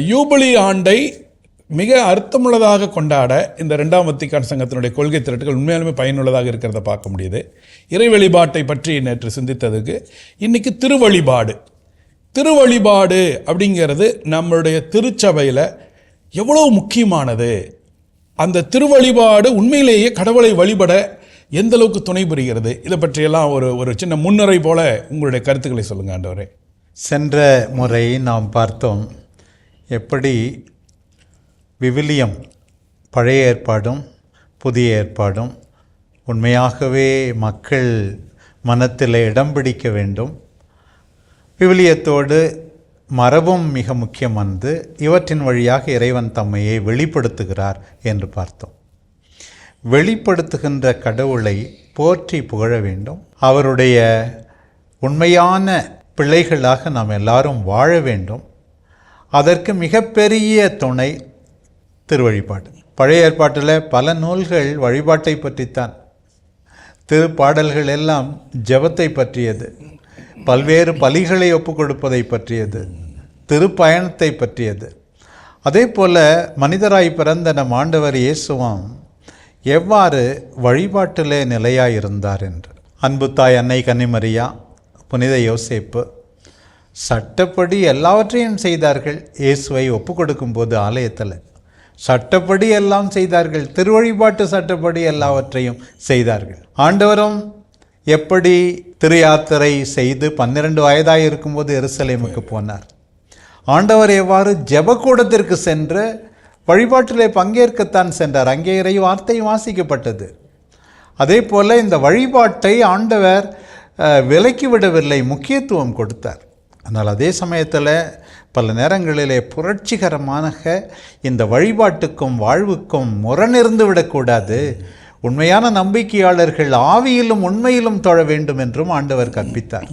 யூபிலி ஆண்டை மிக அர்த்தமுள்ளதாக கொண்டாட இந்த ரெண்டாம் வத்திக்கான் சங்கத்தினுடைய கொள்கை திரட்டுகள் உண்மையாலுமே பயனுள்ளதாக இருக்கிறத பார்க்க முடியுது. இறை வழிபாட்டை பற்றி நேற்று சிந்தித்ததுக்கு இன்னைக்கு திருவழிபாடு. திருவழிபாடு அப்படிங்கிறது நம்மளுடைய திருச்சபையில் எவ்வளவு முக்கியமானது. அந்த திருவழிபாடு உண்மையிலேயே கடவுளை வழிபட எந்த அளவுக்கு துணை புரிகிறது? இதை பற்றியெல்லாம் ஒரு ஒரு சின்ன முன்னுரை போல உங்களுடைய கருத்துக்களை சொல்லுங்க ஆண்டவரே. சென்ற முறை நாம் பார்த்தோம். எப்படி விவிலியம் பழைய ஏற்பாடும் புதிய ஏற்பாடும் உண்மையாகவே மக்கள் மனத்தில் இடம் பிடிக்க வேண்டும். விவிலியத்தோடு மரபும் மிக முக்கியமானது. இவற்றின் வழியாக இறைவன் தம்மையை வெளிப்படுத்துகிறார் என்று பார்த்தோம். வெளிப்படுத்துகின்ற கடவுளை போற்றி புகழ வேண்டும். அவருடைய உண்மையான பிள்ளைகளாக நாம் எல்லாரும் வாழ வேண்டும். அதற்கு மிகப்பெரிய துணை திருவழிபாடு. பழைய ஏற்பாட்டில் பல நூல்கள் வழிபாட்டை பற்றித்தான். திருப்பாடல்கள் எல்லாம் ஜபத்தை பற்றியது. பல்வேறு பலிகளை ஒப்புக் கொடுப்பதை பற்றியது. திருப்பயணத்தை பற்றியது. அதே போல் மனிதராய் பிறந்த நம் ஆண்டவர் இயேசுவாம் எவ்வாறு வழிபாட்டிலே நிலையாயிருந்தார் என்று. அன்பு தாய் அன்னை கன்னிமரியா புனித யோசேப்பு சட்டப்படி எல்லாவற்றையும் செய்தார்கள். இயேசுவை ஒப்பு கொடுக்கும்போது ஆலயத்தில் சட்டப்படி எல்லாம் செய்தார்கள். திருவழிபாட்டு சட்டப்படி எல்லாவற்றையும் செய்தார்கள். ஆண்டவரும் எப்படி திரு யாத்திரை செய்து பன்னிரண்டு வயதாக இருக்கும்போது எருசலேமுக்கு போனார். ஆண்டவர் எவ்வாறு ஜெபக்கூடத்திற்கு சென்று வழிபாட்டிலே பங்கேற்கத்தான் சென்றார். அங்கே இறை வார்த்தை வாசிக்கப்பட்டது. அதே போல் இந்த வழிபாட்டை ஆண்டவர் விலக்கி விடவில்லை. முக்கியத்துவம் கொடுத்தார். ஆனால் அதே சமயத்தில் பல நேரங்களிலே புரட்சிகரமாக இந்த வழிபாட்டுக்கும் வாழ்வுக்கும் முரணிருந்து விடக்கூடாது. உண்மையான நம்பிக்கையாளர்கள் ஆவியிலும் உண்மையிலும் தொழ வேண்டும் என்றும் ஆண்டவர் கற்பித்தார்.